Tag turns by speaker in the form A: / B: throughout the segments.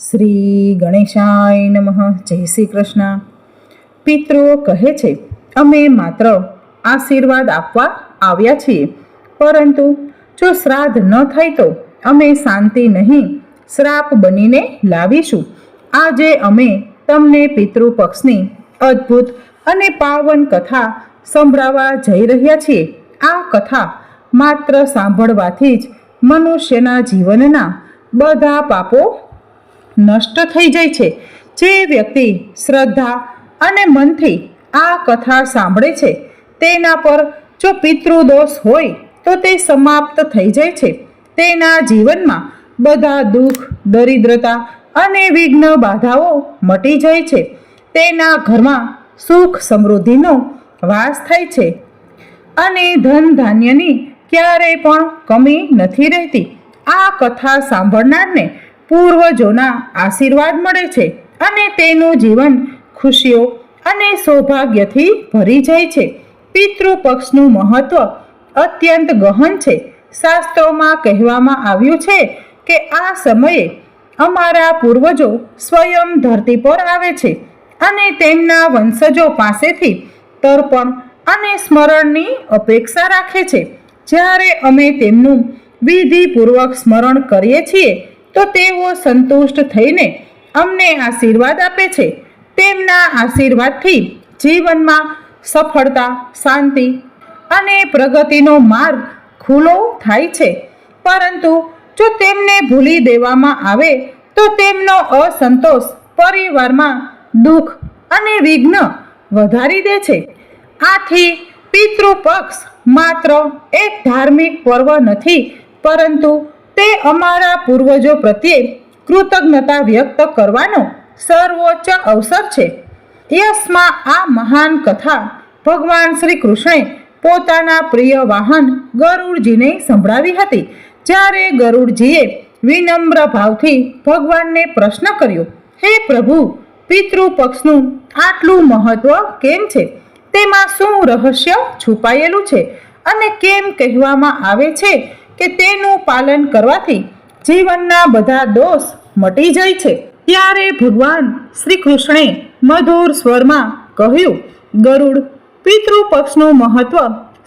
A: શ્રી ગણેશાય નમઃ. જય શ્રી કૃષ્ણ પિતૃઓ કહે છે, અમે માત્ર આશીર્વાદ આપવા આવ્યા છીએ. પરંતુ જો શ્રાદ્ધ ન થાય તો અમે શાંતિ નહીં, શ્રાપ બનીને લાવીશું. આજે અમે તમને પિતૃપક્ષની અદ્ભુત અને પાવન કથા સંભળાવવા જઈ રહ્યા છીએ. આ કથા માત્ર સાંભળવાથી જ મનુષ્યના જીવનના બધા પાપો નષ્ટ થઈ જાય છે. જે વ્યક્તિ શ્રદ્ધા અને મનથી આ કથા સાંભળે છે, તેના પર જો પિતૃદોષ હોય, તો તે સમાપ્ત થઈ જાય છે. તેના જીવનમાં બધા દુઃખ, દરિદ્રતા અને વિઘ્ન બાધાઓ મટી જાય છે. તેના ઘરમાં સુખ સમૃદ્ધિનો વાસ થાય છે અને ધન ધાન્યની ક્યારેય પણ કમી નથી રહેતી. આ કથા સાંભળનારને પૂર્વજોના આશીર્વાદ મળે છે અને તેનું જીવન ખુશીઓ અને સૌભાગ્યથી ભરી જાય છે. પિતૃપક્ષનું મહત્વ અત્યંત ગહન છે. શાસ્ત્રોમાં કહેવામાં આવ્યું છે કે આ સમયે અમારા પૂર્વજો સ્વયં ધરતી પર આવે છે અને તેમના વંશજો પાસેથી તર્પણ અને સ્મરણની અપેક્ષા રાખે છે. જ્યારે અમે તેમનું વિધિપૂર્વક સ્મરણ કરીએ છીએ તો તેઓ સંતુષ્ટ થઈને અમને આશીર્વાદ આપે છે. તેમના આશીર્વાદથી જીવનમાં સફળતા, શાંતિ અને પ્રગતિનો માર્ગ ખુલ્લો થાય છે. પરંતુ જો તેમને ભૂલી દેવામાં આવે, તો તેમનો અસંતોષ પરિવારમાં દુઃખ અને વિઘ્ન વધારી દે છે. આથી પિતૃપક્ષ માત્ર એક ધાર્મિક પર્વ નથી, પરંતુ તે અમારા પૂર્વજો પ્રત્યે કૃતજ્ઞતા વ્યક્ત કરવાનો સર્વોચ્ચ અવસર છે. યશમાં આ મહાન કથા ભગવાન શ્રી કૃષ્ણે પોતાના પ્રિય વાહન ગરુડજીને સંભળાવી હતી. જ્યારે ગરુડજીએ વિનમ્ર ભાવથી ભગવાનને પ્રશ્ન કર્યો, હે પ્રભુ, પિતૃપક્ષનું આટલું મહત્વ કેમ છે? તેમાં શું રહસ્ય છુપાયેલું છે? અને કેમ કહેવામાં આવે છે કે તેનું પાલન કરવાથી જીવનના બધા દોષ મટી જાય છે. ત્યારે ભગવાન શ્રી કૃષ્ણે મધુર સ્વરમાં કહ્યું, ગરુડ, પિતૃપક્ષનું મહત્વ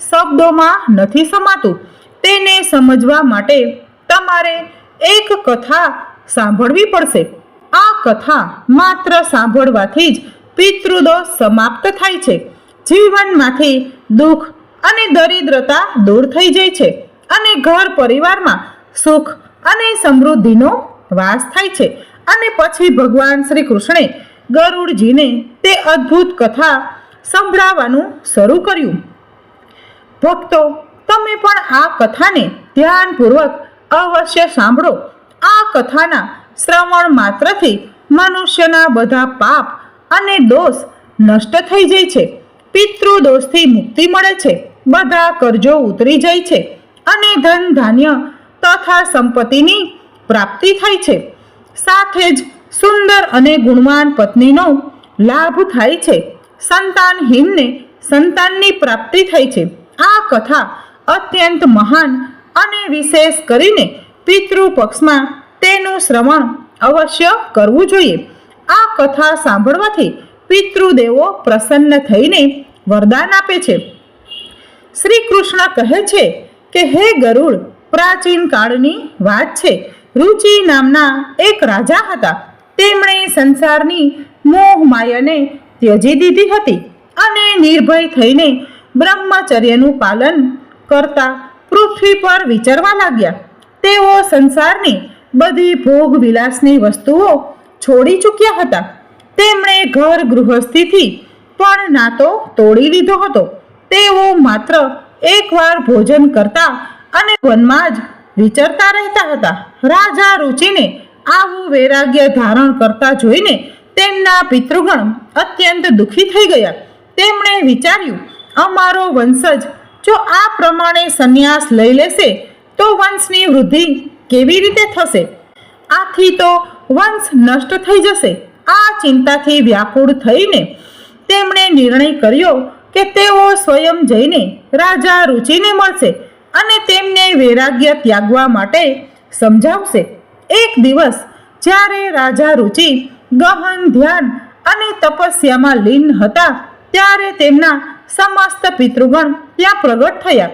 A: શબ્દોમાં નથી સમાતું. તેને સમજવા માટે તમારે એક કથા સાંભળવી પડશે. આ કથા માત્ર સાંભળવાથી જ પિતૃદોષ સમાપ્ત થાય છે. જીવનમાંથી દુઃખ અને દરિદ્રતા દૂર થઈ જાય છે. અને ઘર પરિવારમાં સુખ અને સમૃદ્ધિનો વાસ થાય છે. અને પછી ભગવાન શ્રી કૃષ્ણે ગરુડજીને તે અદ્ભુત કથા સંભળાવવાનું શરૂ કર્યું. ભક્તો, તમે પણ આ કથાને ધ્યાનપૂર્વક અવશ્ય સાંભળો. આ કથાના શ્રવણ માત્રથી મનુષ્યના બધા પાપ અને દોષ નષ્ટ થઈ જાય છે. પિતૃદોષથી મુક્તિ મળે છે. બધા કરજો ઉતરી જાય છે. અને ધન ધાન્ય તથા સંપત્તિની પ્રાપ્તિ થાય છે. સાથે જ સુંદર અને ગુણવાન પત્નીનો લાભ થાય છે. સંતાનહીનને સંતાનની પ્રાપ્તિ થાય છે. આ કથા અત્યંત મહાન અને વિશેષ કરીને પિતૃપક્ષમાં તેનું શ્રવણ અવશ્ય કરવું જોઈએ. આ કથા સાંભળવાથી પિતૃદેવો પ્રસન્ન થઈને વરદાન આપે છે. શ્રી કૃષ્ણ કહે છે કે હે ગરુડ, પ્રાચીન કાળની વાત છે. રુચિ નામના એક રાજા હતા. તેમણે સંસારની મોહ માયાને ત્યજી દીધી હતી અને નિર્ભય થઈને બ્રહ્મચર્યનું પાલન કરતા પૃથ્વી પર વિચરવા લાગ્યા. તેઓ સંસારની બધી ભોગ વિલાસની વસ્તુઓ છોડી ચૂક્યા હતા. તેમણે ઘર ગૃહસ્થિથી પણ નાતો તોડી લીધો હતો. તેઓ માત્ર એકવાર ભોજન કરતા અને વનમાં જ વિચરતા રહેતા હતા. રાજા રુચિને આવું વૈરાગ્ય ધારણ કરતા જોઈને તેમના પિતૃગણ અત્યંત દુઃખી થઈ ગયા. તેમણે વિચાર્યું, અમારો વંશજ જો આ પ્રમાણે સંન્યાસ લઈ લેશે, તો વંશની વૃદ્ધિ કેવી રીતે થશે? આથી તો વંશ નષ્ટ થઈ જશે. આ ચિંતાથી વ્યાકુળ થઈને તેમણે નિર્ણય કર્યો કે તેઓ સ્વયં જઈને રાજા રુચિને મળશે અને તેમને વૈરાગ્ય ત્યાગવા માટે સમજાવશે. એક દિવસ જ્યારે રાજા રુચિ ગહન, ધ્યાન અને તપસ્યામાં લીન હતા, ત્યારે તેમના સમસ્ત પિતૃગણ ત્યાં પ્રગટ થયા.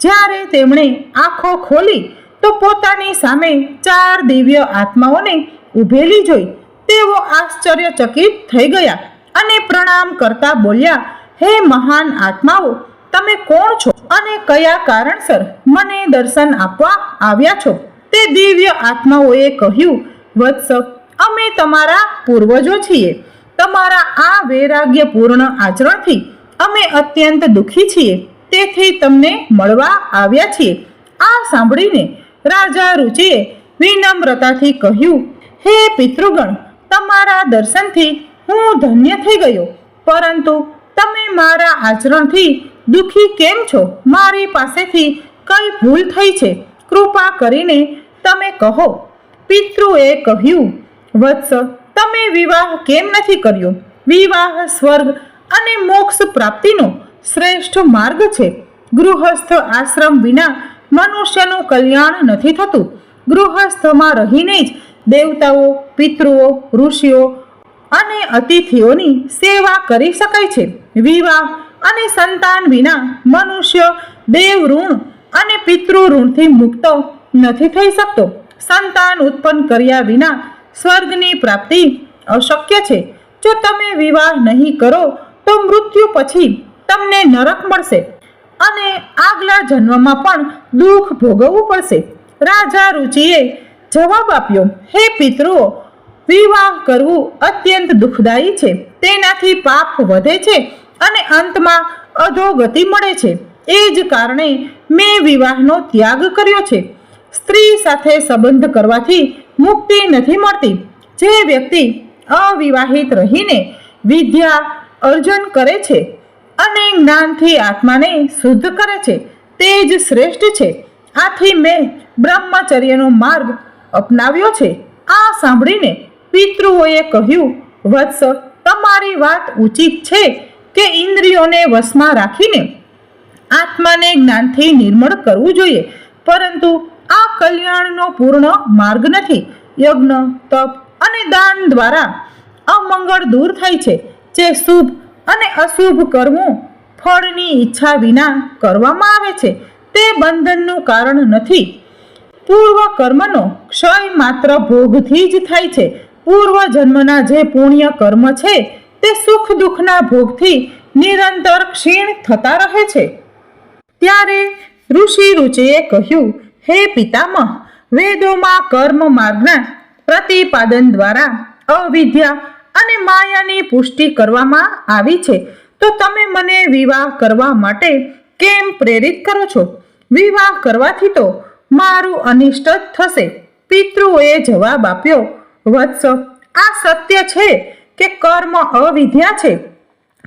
A: જ્યારે તેમણે આંખો ખોલી, તો પોતાની સામે ચાર દિવ્ય આત્માઓને ઊભેલી જોઈ. તેઓ આશ્ચર્યચકિત થઈ ગયા અને પ્રણામ કરતા બોલ્યા હે મહાન આત્માઓ, તમે કોણ છો અને કયા કારણસર મને દર્શન આપવા આવ્યા છો? તે દિવ્ય આત્માઓએ કહ્યું, વત્સ, અમે તમારા પૂર્વજો છીએ. તમારા આ વૈરાગ્યપૂર્ણ આચરણથી અમે અત્યંત દુઃખી છીએ. તેથી તમને મળવા આવ્યા છીએ. આ સાંભળીને રાજા રુચિએ વિનમ્રતાથી કહ્યું, હે પિતૃગણ, તમારા દર્શનથી હું ધન્ય થઈ ગયો. પરંતુ તમે મારા આચરણથી દુઃખી કેમ છો? મારી પાસેથી કઈ ભૂલ થઈ છે? કૃપા કરીને તમે કહો. પિતૃએ કહ્યું, વત્સ, તમે વિવાહ કેમ નથી કર્યો? વિવાહ, સ્વર્ગ અને મોક્ષ પ્રાપ્તિનો શ્રેષ્ઠ માર્ગ છે. ગૃહસ્થ આશ્રમ વિના મનુષ્યનું કલ્યાણ નથી થતું. ગૃહસ્થમાં રહીને જ દેવતાઓ, પિતૃઓ, ઋષિઓ અને અતિથિઓની સેવા કરી શકાય છે. વિવાહ અને સંતાન વિના મનુષ્ય દેવ ઋણ અને પિતૃ ઋણથી મુક્ત નથી થઈ શકતો. સંતાન ઉત્પન્ન કર્યા વિના સ્વર્ગની પ્રાપ્તિ અશક્ય છે. જો તમે વિવાહ નહીં કરો, તો મૃત્યુ પછી તમને નરક મળશે અને આગલા જન્મમાં પણ દુઃખ ભોગવવું પડશે. રાજા રુચિએ જવાબ આપ્યો, હે પિતૃઓ વિવાહ કરવું અત્યંત દુઃખદાયી છે. તેનાથી પાપ વધે છે અને અંતમાં અધોગતિ મળે છે. એ જ કારણે મેં વિવાહનો ત્યાગ કર્યો છે. સ્ત્રી સાથે સંબંધ કરવાથી મુક્તિ નથી મળતી. જે વ્યક્તિ અવિવાહિત રહીને વિદ્યા અર્જન કરે છે અને જ્ઞાનથી આત્માને શુદ્ધ કરે છે, તે જ શ્રેષ્ઠ છે. આથી મેં બ્રહ્મચર્યનો માર્ગ અપનાવ્યો છે. આ સાંભળીને પિતૃઓએ કહ્યું, વત્સ, તમારી વાત ઉચિત છે કે ઇન્દ્રિયોને વશમાં રાખીને આત્માને જ્ઞાનથી નિર્મળ કરવું જોઈએ. પરંતુ આ કલ્યાણનો પૂર્ણ માર્ગ નથી. યજ્ઞ, તપ અને દાન દ્વારા અમંગળ દૂર થાય છે. જે શુભ અને અશુભ કર્મો ફળની ઈચ્છા વિના કરવામાં આવે છે, તે બંધનનું કારણ નથી. પૂર્વ કર્મનો ક્ષય માત્ર ભોગથી જ થાય છે. પૂર્વ જન્મના જે પુણ્ય કર્મ છે, તે સુખ દુઃખના ભોગથી નિરંતર ક્ષીણ થતા રહે છે. ત્યારે ઋષિ રુચિએ કહ્યું, હે પિતામહ, વેદોમાં કર્મ માર્ગના પ્રતિપાદન દ્વારા અવિદ્યા અને માયાની પુષ્ટિ કરવામાં આવી છે. તો તમે મને વિવાહ કરવા માટે કેમ પ્રેરિત કરો છો? વિવાહ કરવાથી તો મારું અનિષ્ટ થશે. પિતૃઓએ જવાબ આપ્યો વત્સ, આ સત્ય છે કે કર્મ અવિદ્યા છે.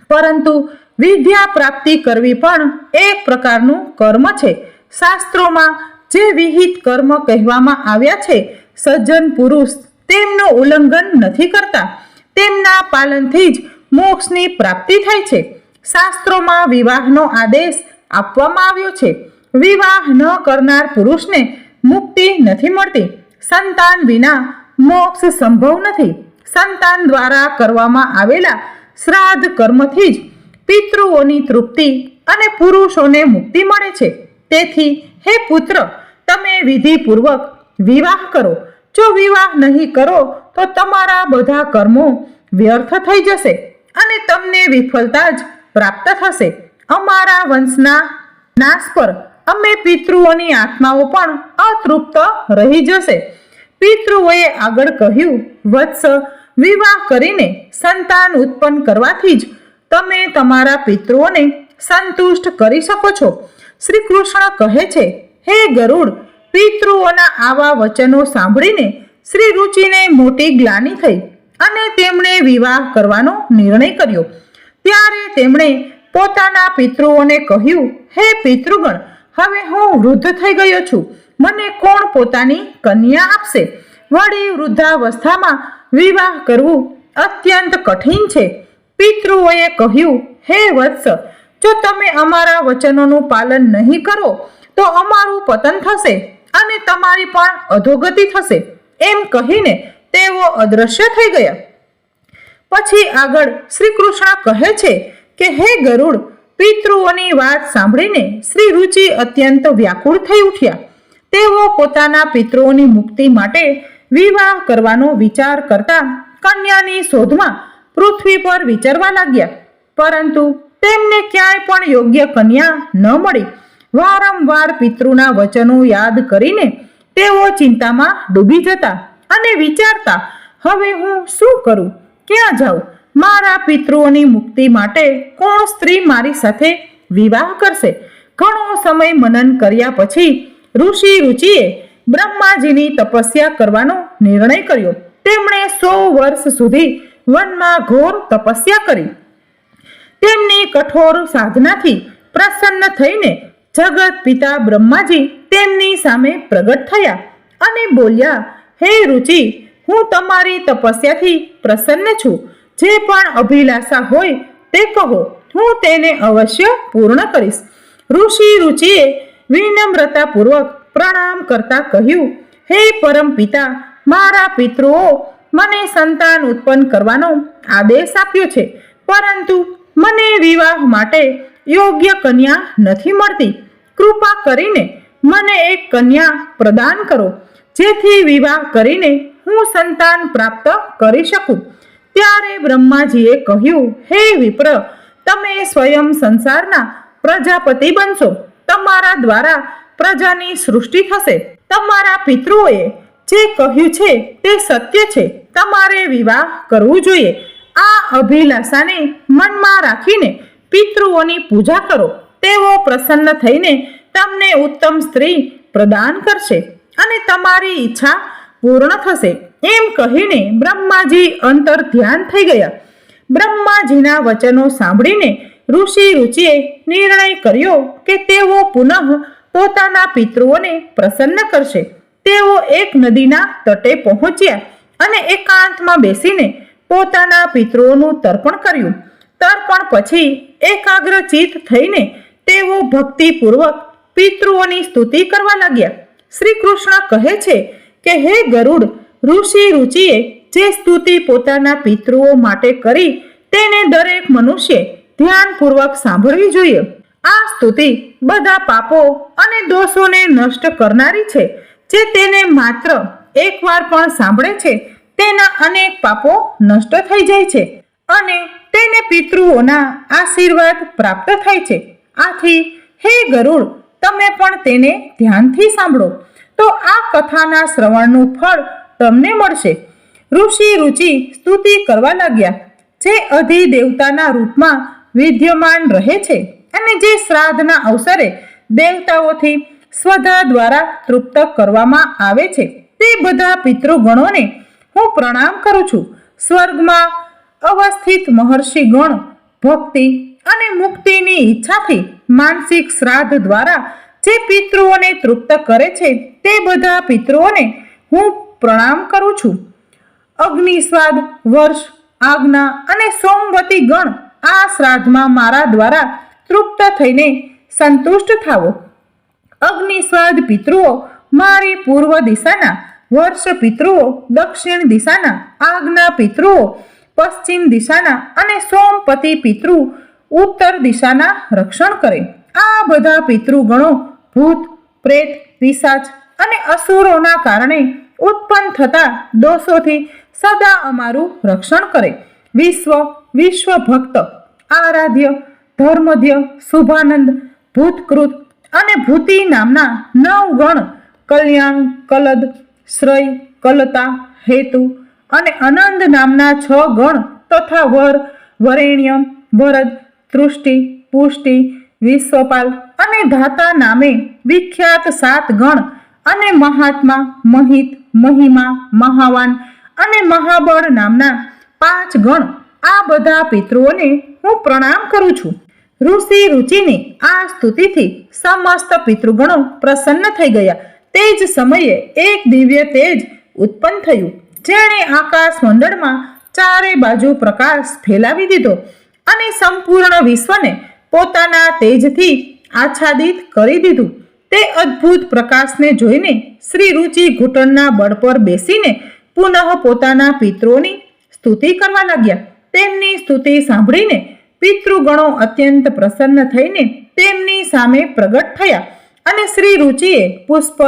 A: પરંતુ વિદ્યા પ્રાપ્તિ કરવી પણ એક પ્રકારનું કર્મ છે. શાસ્ત્રોમાં જે વિહિત કર્મ કહેવામાં આવ્યા છે, સજ્જન પુરુષ તેમનું ઉલ્લંઘન નથી કરતા. તેમના પાલનથી જ મોક્ષની પ્રાપ્તિ થાય છે. શાસ્ત્રોમાં વિવાહનો આદેશ આપવામાં આવ્યો છે. વિવાહ ન કરનાર પુરુષને મુક્તિ નથી મળતી. સંતાન વિના મોક્ષ સંભવ નથી. સંતાન દ્વારા કરવામાં આવેલા શ્રાદ્ધ કર્મથી જ પિતૃઓની તૃપ્તિ અને પુરુષોને મુક્તિ મળે છે. તેથી, હે પુત્ર, તમે વિધિપૂર્વક વિવાહ કરો. જો વિવાહ નહીં કરો, તો તમારા બધા કર્મો વ્યર્થ થઈ જશે અને તમને વિફળતા જ પ્રાપ્ત થશે. અમારા વંશના નાશ પર અમે પિતૃઓની આત્માઓ પણ અતૃપ્ત રહી જશે. પિતૃઓએ આગળ કહ્યું, વત્સ, વિવાહ કરીને સંતાન ઉત્પન્ન કરવાથી જ તમે તમારા પિતૃઓને સંતુષ્ટ કરી શકો છો. શ્રી કૃષ્ણ કહે છે, હે ગરુડ, પિતૃઓના આવા વચનો સાંભળીને શ્રી રુચિને મોટી ગ્લાની થઈ અને તેમણે વિવાહ કરવાનો નિર્ણય કર્યો. ત્યારે તેમણે પોતાના પિતૃઓને કહ્યું, હે પિતૃગણ, હવે હું વૃદ્ધ થઈ ગયો છું. મને કોણ પોતાની કન્યા આપશે? વળી વૃદ્ધાવસ્થામાં વિવાહ કરવું અત્યંત કઠિન છે. પિતૃઓએ કહ્યું, હે વત્સ, જો તમે અમારા વચનોનું પાલન નહીં કરો, તો અમારું પતન થશે અને તમારી પણ અધોગતિ થશે. એમ કહીને તેઓ અદ્રશ્ય થઈ ગયા. પછી આગળ શ્રી કૃષ્ણ કહે છે કે, હે ગરુડ, પિતૃઓની વાત સાંભળીને શ્રી રુચિ અત્યંત વ્યાકુળ થઈ ઉઠ્યા. તેઓ પોતાના પિતૃઓની મુક્તિ માટે વિવાહ કરવાનો વિચાર કરતા કન્યાની શોધમાં પૃથ્વી પર વિચારવા લાગ્યા. પરંતુ તેમને ક્યાંય પણ યોગ્ય કન્યા ન મળી. વારંવાર પિતૃના વચનો યાદ કરીને તેઓ ચિંતામાં ડૂબી જતા અને વિચારતા, હવે હું શું કરું? ક્યાં જાઉં? મારા પિતૃઓની મુક્તિ માટે કોણ સ્ત્રી મારી સાથે વિવાહ કરશે? ઘણો સમય મનન કર્યા પછી ઋષિ રુચિએ બ્રહ્માજીની તપસ્યા કરવાનો નિર્ણય કર્યો. તેમણે સો વર્ષ સુધી વનમાં ઘોર તપસ્યા કરી. તેમની કઠોર સાધનાથી પ્રસન્ન થઈને જગત પિતા બ્રહ્માજી તેમની સામે પ્રગટ થયા અને બોલ્યા, હે રુચિ, હું તમારી તપસ્યાથી પ્રસન્ન છું. જે પણ અભિલાષા હોય તે કહો. હું તેને અવશ્ય પૂર્ણ કરીશ. ઋષિ રુચિએ વિનમ્રતાપૂર્વક પ્રણામ કરતા કહ્યું, હે પરમ પિતા, મારા પિતૃઓ, મને સંતાન ઉત્પન્ન કરવાનો આદેશ આપ્યો છે, પરંતુ મને વિવાહ માટે યોગ્ય કન્યા નથી મળતી. કૃપા કરીને મને એક કન્યા પ્રદાન કરો, જેથી વિવાહ કરીને હું સંતાન પ્રાપ્ત કરી શકું. ત્યારે બ્રહ્માજીએ કહ્યું, હે વિપ્ર, તમે સ્વયં સંસારના પ્રજાપતિ બનશો. તમારા દ્વારા પ્રજાની સૃષ્ટિ થશે. તમારા પિતૃઓએ જે કહ્યું છે તે સત્ય છે. તમારે વિવાહ કરવું જોઈએ. આ અભિલાષાને મનમાં રાખીને પિતૃઓની પૂજા કરો. તેઓ પ્રસન્ન થઈને તમને ઉત્તમ સ્ત્રી પ્રદાન કરશે અને તમારી ઈચ્છા પૂર્ણ થશે. એમ કહીને બ્રહ્માજી અંતર ધ્યાન થઈ ગયા. બ્રહ્માજીના વચનો સાંભળીને ઋષિ રુચિએ નિર્ણય કર્યો કે તેઓ પુનઃ પોતાના પિતૃઓને પ્રસન્ન કરશે. તેઓ એક નદીના તટે પહોંચ્યા અને એકાંતમાં બેસીને પોતાના પિતૃઓનું તર્પણ કર્યું. તર્પણ પછી એકાગ્ર ચિત્ત થઈને તેઓ ભક્તિપૂર્વક પિતૃઓની સ્તુતિ કરવા લાગ્યા. શ્રી કૃષ્ણ કહે છે કે, હે ગરુડ, ઋષિ રુચિએ જે સ્તુતિ પોતાના પિતૃઓ માટે કરી, તેને દરેક મનુષ્ય ધ્યાનપૂર્વક સાંભળવી જોઈએ. આ સ્તુતિ બધા પાપો અને દોષોને નષ્ટ કરનારી છે, જે તેને માત્ર એકવાર પણ સાંભળે છે, તેના અનેક પાપો નષ્ટ થઈ જાય છે અને તેને પિતૃઓના આશીર્વાદ પ્રાપ્ત થાય છે. આથી, હે ગરુડ, તમે પણ તેને ધ્યાનથી સાંભળો. તો આ કથાના શ્રવણનું ફળ તમને મળશે. ઋષિ રુચિ સ્તુતિ કરવા લાગ્યા. જે અધિ દેવતાના રૂપમાં વિદ્યમાન રહે છે અને જે શ્રાદ્ધના અવસરે દેવતાઓથી સ્વધા દ્વારા તૃપ્ત કરવામાં આવે છે, તે બધા પિતૃગણોને હું પ્રણામ કરું છું. સ્વર્ગમાં અવસ્થિત મહર્ષિ ગણ ભક્તિ અને મુક્તિની ઈચ્છાથી માનસિક શ્રાદ્ધ દ્વારા જે પિતૃઓને તૃપ્ત કરે છે, તે બધા પિતૃઓને હું પ્રણામ કરું છું. અગ્નિસ્વાદ વર્ષ, આજ્ઞા અને સોમવતી ગણ આ શ્રાદ્ધમાં મારા દ્વારા તૃપ્ત થઈને સંતુષ્ટ થાવો. અગ્નિસ્વાદ પિતૃઓ, મારી પૂર્વ દિશાના વર્ષ પિતૃઓ, દક્ષિણ દિશાના આજ્ઞા પિતૃઓ, પશ્ચિમ દિશાના અને સોમપતિ પિતૃ, ઉત્તર દિશાના રક્ષણ કરે. આ બધા પિતૃગણો ભૂત, પ્રેત, પિશાચ અને અસુરોના કારણે ઉત્પન્ન થતા દોષોથી સદા અમારું રક્ષણ કરે. વિશ્વ વિશ્વ ભક્ત આરાધ્ય, ધર્મધ્ય, શુભાનંદ, ભૂતકૃત અને ભૂતિ નામના નવ ગણ કલ્યાણ, કલદ, શ્રય, કલતા, હેતુ અને આનંદ નામના છ ગણ તથા વર, વરેણ્ય, વરદ, તૃષ્ટિ, પુષ્ટિ, વિશ્વપાલ અને ધાતા નામે વિખ્યાત સાત ગણ અને મહાત્મા, મહિત, મહિમા, મહાવાન અને મહાબળ નામના પાંચ ગણ આ બધા પિતૃઓને હું પ્રણામ કરું છું. ઋષિ રુચિની આ સ્તુતિથી સમસ્ત પિતૃગણો પ્રસન્ન થઈ ગયા. તે જ સમયે એક દિવ્ય તેજ ઉત્પન્ન થયું. જેણે આકાશ મંડળમાં ચારે બાજુ પ્રકાશ ફેલાવી દીધો અને સંપૂર્ણ વિશ્વને પોતાના તેજથી આચ્છાદિત કરી દીધું. તે અદ્ભુત પ્રકાશને જોઈને શ્રી રુચિ ઘૂંટણના બળ પર બેસીને પુનઃ પોતાના પિતૃઓની સ્તુતિ કરવા લાગ્યા. તેમની સ્તુતિ સાંભળીને પિતૃગણો અત્યંત પ્રસન્ન થઈને તેમની સામે પ્રગટ થયા અને શ્રી રુચિએ પુષ્પ,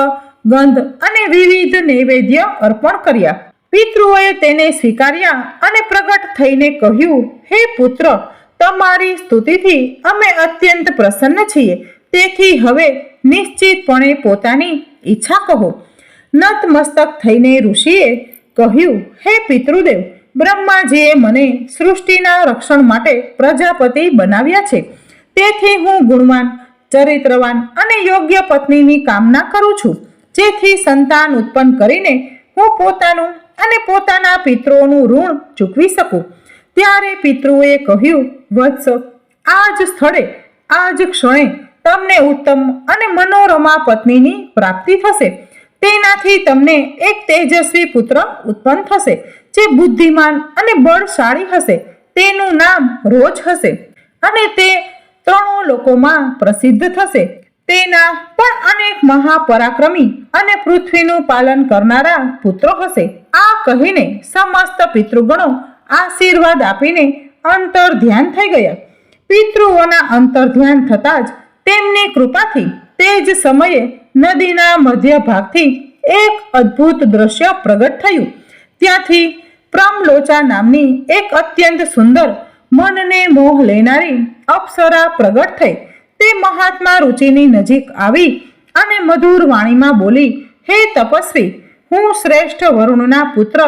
A: ગંધ અને વિવિધ નૈવેદ્ય અર્પણ કર્યા. પિતૃઓએ તેને સ્વીકાર્યા અને પ્રગટ થઈને કહ્યું, હે પુત્ર, તમારી સ્તુતિથી અમે અત્યંત પ્રસન્ન છીએ. તેથી હવે નિશ્ચિતપણે પોતાની ઈચ્છા કહો. નતમસ્તક થઈને ઋષિએ કહ્યું, હે પિતૃદેવ બ્રહ્માજીએ મને સૃષ્ટિના રક્ષણ માટે પ્રજાપતિ બનાવ્યા છે. તેથી હું ગુણવાન, ચરિત્રવાન અને યોગ્ય પત્નીની કામના કરું છું. જેથી સંતાન ઉત્પન્ન કરીને હું પોતાનું અને પોતાના પિતૃઓનું ઋણ ચૂકવી શકું. ત્યારે પિતૃએ કહ્યું, વત્સ આ જ સ્થળે આ જ ક્ષણે તમને ઉત્તમ અને મનોરમા પત્નીની પ્રાપ્તિ થશે. તેનાથી તમને એક તેજસ્વી પુત્ર ઉત્પન્ન થશે, જે બુદ્ધિમાન અને બળશાળી હશે. તેનું નામ રોજ હશે અને તે ત્રણો લોકોમાં પ્રસિદ્ધ થશે. તેના પણ અનેક મહાપરાક્રમી અને પૃથ્વીનું પાલન કરનારા પુત્રો હશે. આ કહીને સમસ્ત પિતૃગણો આશીર્વાદ આપીને અંતર ધ્યાન થઈ ગયા. પિતૃઓના અંતર ધ્યાન થતાં જ તેમની કૃપાથી તે જ સમયે નદીના મધ્ય ભાગથી એક અદ્ભુત દ્રશ્ય પ્રગટ થયું. ત્યાંથી પ્રમલોચા નામની એક અત્યંત સુંદર, મનને મોહ લેનારી અપ્સરા પ્રગટ થઈ. તે મહાત્મા રુચિની નજીક આવી અને મધુર વાણીમાં બોલી, હે તપસ્વી, હું શ્રેષ્ઠ વરુણના પુત્ર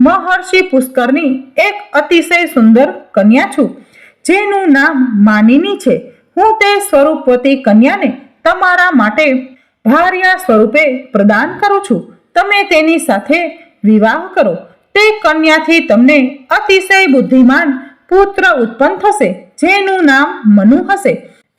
A: મહર્ષિ પુષ્કરની એક અતિશય સુંદર કન્યા છું, જેનું નામ માનિની છે. હું તે સ્વરૂપવતી કન્યાને તમારા માટે ભાર્યા સ્વરૂપે પ્રદાન કરું છું. તમે તેની સાથે વિવાહ કરો. તે કન્યાથી તમને અતિશય બુદ્ધિમાન પુત્ર ઉત્પન્ન થશે, જેનું નામ મનુ હશે.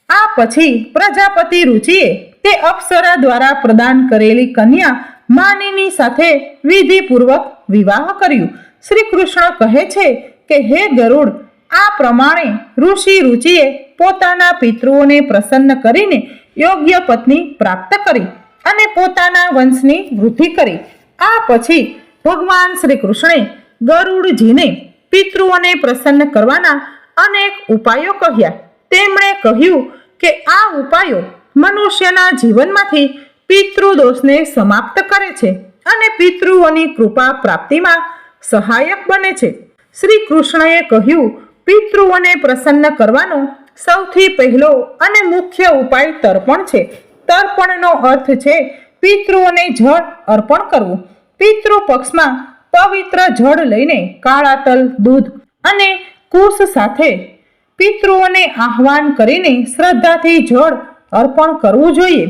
A: આ પછી પ્રજાપતિ રુચિએ તે અપ્સરા દ્વારા પ્રદાન કરેલી કન્યા માનીની સાથે વિધિપૂર્વક વિવાહ કર્યું. શ્રી કૃષ્ણ કહે છે કે, હે ગરુડ, આ પ્રમાણે ઋષિ રુચિએ પોતાના પિતૃઓને પ્રસન્ન કરીને યોગ્ય પત્ની પ્રાપ્ત કરી અને પોતાના વંશની વૃદ્ધિ કરી. આ પછી ભગવાન શ્રી કૃષ્ણે ગરુડજીને પિતૃઓને પ્રસન્ન કરવાના અનેક ઉપાયો કહ્યા. તેમણે કહ્યું કે આ ઉપાયો મનુષ્યના જીવનમાંથી પિતૃદોષને સમાપ્ત કરે છે અને પિતૃઓની કૃપા પ્રાપ્તિમાં સહાયક બને છે. શ્રી કૃષ્ણએ કહ્યું, પિતૃઓને પ્રસન્ન કરવાનો સૌથી પહેલો અને મુખ્ય ઉપાય તર્પણ છે. તર્પણનો અર્થ છે પિતૃઓને જળ અર્પણ કરવું. પિતૃ પક્ષમાં પવિત્ર જળ લઈને કાળા તલ, દૂધ અને કુશ સાથે પિતૃઓને આહ્વાન કરીને શ્રદ્ધાથી જળ અર્પણ કરવું જોઈએ.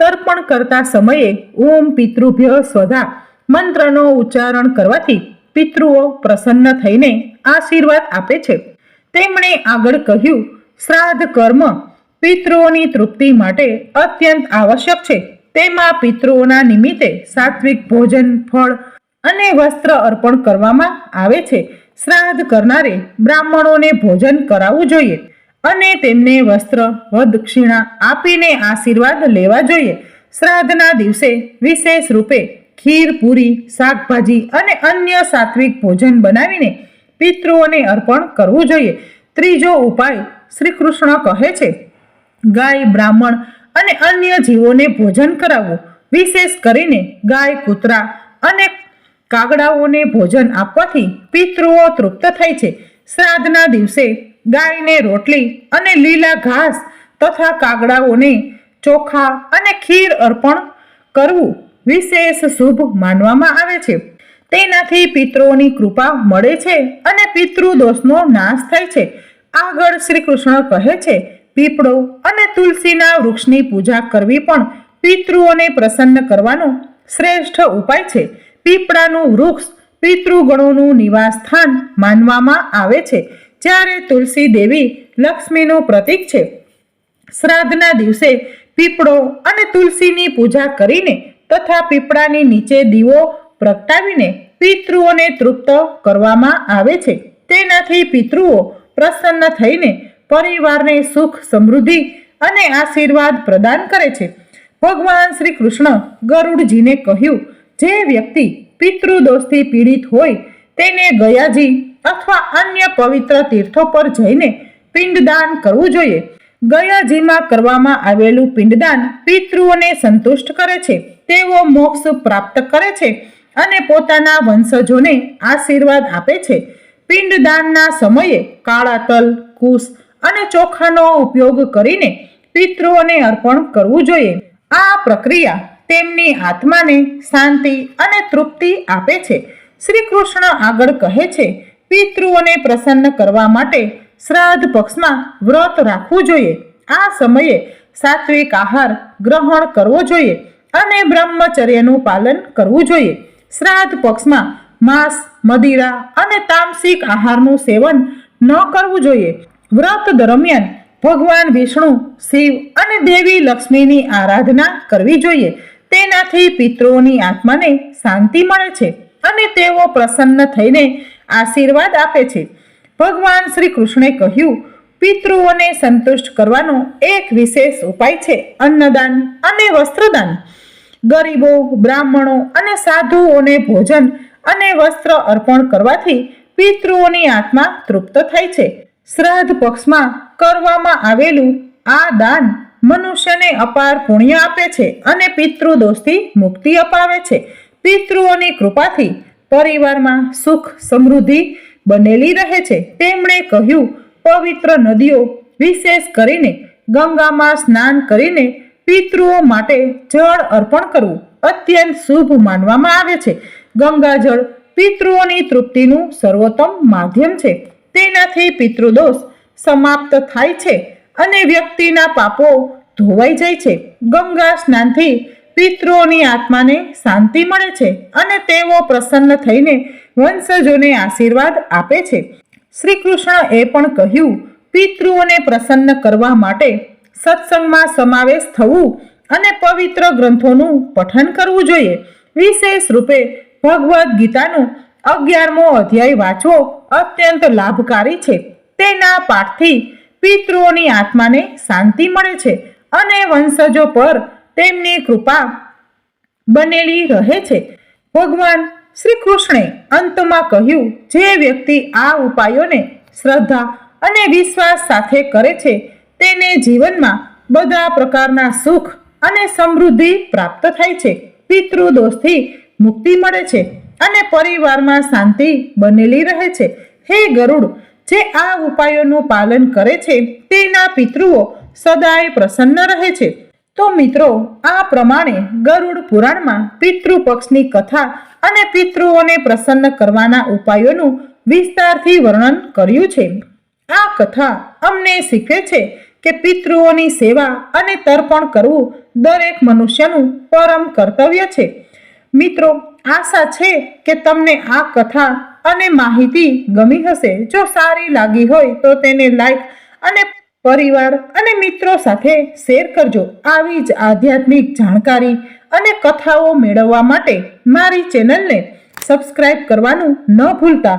A: તર્પણ કરતા સમયે ઓમ પિતૃભ્ય સ્વધા મંત્રનો ઉચ્ચારણ કરવાથી પિતૃઓ પ્રસન્ન થઈને આશીર્વાદ આપે છે. તેમણે આગળ કહ્યું શ્રાદ્ધ કર્મ પિતૃઓની તૃપ્તિ માટે અત્યંત આવશ્યક છે. તેમાં પિતૃઓના નિમિત્તે સાત્વિક ભોજન, ફળ અને વસ્ત્ર અર્પણ કરવામાં આવે છે. શ્રાદ્ધ કરનારે બ્રાહ્મણોને ભોજન કરાવવું જોઈએ અને તેમને વસ્ત્ર વદક્ષિણા આપીને આશીર્વાદ લેવા જોઈએ. શ્રાદ્ધના દિવસે વિશેષ રૂપે ખીર, પૂરી, શાકભાજી અને અન્ય સાત્વિક ભોજન બનાવીને પિતૃઓને અર્પણ કરવું જોઈએ. ત્રીજો ઉપાય શ્રી કૃષ્ણ કહે છે, ગાય, બ્રાહ્મણ અને અન્ય જીવોને ભોજન કરાવવું વિશેષ કરીને ગાય, કૂતરા અને કાગડાઓને ભોજન આપવાથી પિતૃઓ તૃપ્ત થાય છે. શ્રાદ્ધના દિવસે ગાયને રોટલી અને લીલા ઘાસ તથા કાગડાઓને ચોખા અને ખીર અર્પણ કરવું વિશેષ શુભ માનવામાં આવે છે. તેનાથી પિતૃઓની કૃપા મળે છે અને પિતૃ દોષનો નાશ થાય છે. આગળ શ્રી કૃષ્ણ કહે છે, પીપળો અને તુલસીના વૃક્ષની પૂજા કરવી પણ પિતૃઓને પ્રસન્ન કરવાનો શ્રેષ્ઠ ઉપાય છે. પીપળાનું વૃક્ષ પિતૃગણોનું નિવાસ સ્થાન માનવામાં આવે છે, જ્યારે તુલસી દેવી લક્ષ્મીનું પ્રતીક છે. શ્રાદ્ધના દિવસે પીપળો અને તુલસીની પૂજા કરીને તથા પીપળાની નીચે દીવો પ્રગટાવીને પિતૃઓને તૃપ્ત કરવામાં આવે છે. તેનાથી પિતૃઓ પ્રસન્ન થઈને પરિવારને સુખ, સમૃદ્ધિ અને આશીર્વાદ પ્રદાન કરે છે. ભગવાન શ્રી કૃષ્ણ ગરુડજીને કહ્યું, જે વ્યક્તિ પિતૃદોષથી પીડિત હોય તેને ગયાજી અથવા અન્ય પવિત્ર તીર્થો પર જઈને પિંડદાન કરવું જોઈએ. ગયાજીમાં કરવામાં આવેલું પિંડદાન પિતૃઓને સંતુષ્ટ કરે છે. તેઓ મોક્ષ પ્રાપ્ત કરે છે અને પોતાના વંશજોને આશીર્વાદ આપે છે. પિંડદાનના સમયે કાળા તલ કુશ અને ચોખાનો ઉપયોગ કરીને પિતૃઓને અર્પણ કરવું જોઈએ. આ પ્રક્રિયા તેમની આત્માને શાંતિ અને તૃપ્તિ આપે છે. શ્રી કૃષ્ણ આગળ કહે છે, પિતૃઓને પ્રસન્ન કરવા માટે શ્રાદ્ધ પક્ષમાં વ્રત રાખવું જોઈએ. આ સમયે સાત્વિક આહાર ગ્રહણ કરવો જોઈએ અને બ્રહ્મચર્યનું પાલન કરવું જોઈએ. શ્રાદ્ધ પક્ષમાં માંસ, મદિરા અને તામસિક આહારનું સેવન ન કરવું જોઈએ. વ્રત દરમિયાન ભગવાન વિષ્ણુ, શિવ અને દેવી લક્ષ્મીની આરાધના કરવી જોઈએ. તેનાથી પિતૃઓની આત્માને શાંતિ મળે છે અને તેઓ પ્રસન્ન થઈને આશીર્વાદ આપે છે. ભગવાન શ્રી કૃષ્ણે કહ્યું, પિતૃઓને સંતુષ્ટ કરવાનો એક વિશેષ ઉપાય છે અન્નદાન અને વસ્ત્રદાન. ગરીબો, બ્રાહ્મણો અને સાધુઓને ભોજન અને વસ્ત્ર અર્પણ કરવાથી પિતૃઓની આત્મા તૃપ્ત થાય છે. શ્રાદ્ધ પક્ષમાં કરવામાં આવેલું આ દાન મનુષ્યને અપાર પુણ્ય આપે છે અને પિતૃદોષથી મુક્તિ અપાવે છે. પિતૃઓની કૃપાથી પરિવારમાં સુખ સમૃદ્ધિ બનેલી રહે છે. તેમણે કહ્યું, પવિત્ર નદીઓ વિશેષ કરીને ગંગામાં સ્નાન કરીને પિતૃઓ માટે જળ અર્પણ કરવું અત્યંત શુભ માનવામાં આવે છે. ગંગાજળ પિતૃઓની તૃપ્તિનું સર્વોત્તમ માધ્યમ છે. તેનાથી પિતૃદોષ સમાપ્ત થાય છે અને વ્યક્તિના પાપો ધોવાઈ જાય છે. ગંગા સ્નાનથી પિતૃઓની આત્માને શાંતિ મળે છે અને તેઓ પ્રસન્ન થઈને વંશજોને આશીર્વાદ આપે છે. શ્રી કૃષ્ણ એ પણ કહ્યું, પિતૃઓને પ્રસન્ન કરવા માટે સત્સંગમાં સમાવેશ થવું અને પવિત્ર ગ્રંથોનું પઠન કરવું જોઈએ. વિશેષ રૂપે ભગવદ્ ગીતાનું અગિયારમો અધ્યાય વાંચવો અત્યંત લાભકારી છે. તેના પાઠથી પિતૃઓની આત્માને શાંતિ મળે છે અને વંશજો પર તેમની કૃપા બનેલી રહે છે. ભગવાન શ્રી કૃષ્ણે અંતમાં કહ્યું, જે વ્યક્તિ આ ઉપાયોને શ્રદ્ધા અને વિશ્વાસ સાથે કરે છે, તેને જીવનમાં બધા પ્રકારના સુખ અને સમૃદ્ધિ પ્રાપ્ત થાય છે. પિતૃદોષથી મુક્તિ મળે છે અને પરિવારમાં શાંતિ બનેલી રહે છે. હે ગરુડ, જે આ ઉપાયોનું પાલન કરે છે, તેના પિતૃઓ સદાય પ્રસન્ન રહે છે. તો મિત્રો, આ પ્રમાણે ગરુડ પુરાણમાં પિતૃ પક્ષની કથા અને પિતૃઓને પ્રસન્ન કરવાના ઉપાયોનું વિસ્તારથી વર્ણન કર્યું છે. આ કથા અમને શીખવે છે કે પિતૃઓની સેવા અને તર્પણ કરવું દરેક મનુષ્યનું પરમ કર્તવ્ય છે. મિત્રો, આશા છે કે તમને આ કથા અને માહિતી ગમી હશે. જો સારી લાગી હોય તો તેને લાઈક અને પરિવાર અને મિત્રો સાથે શેર કરજો. આવી જ આધ્યાત્મિક જાણકારી અને કથાઓ મેળવવા માટે મારી ચેનલને સબસ્ક્રાઇબ કરવાનું ન ભૂલતા.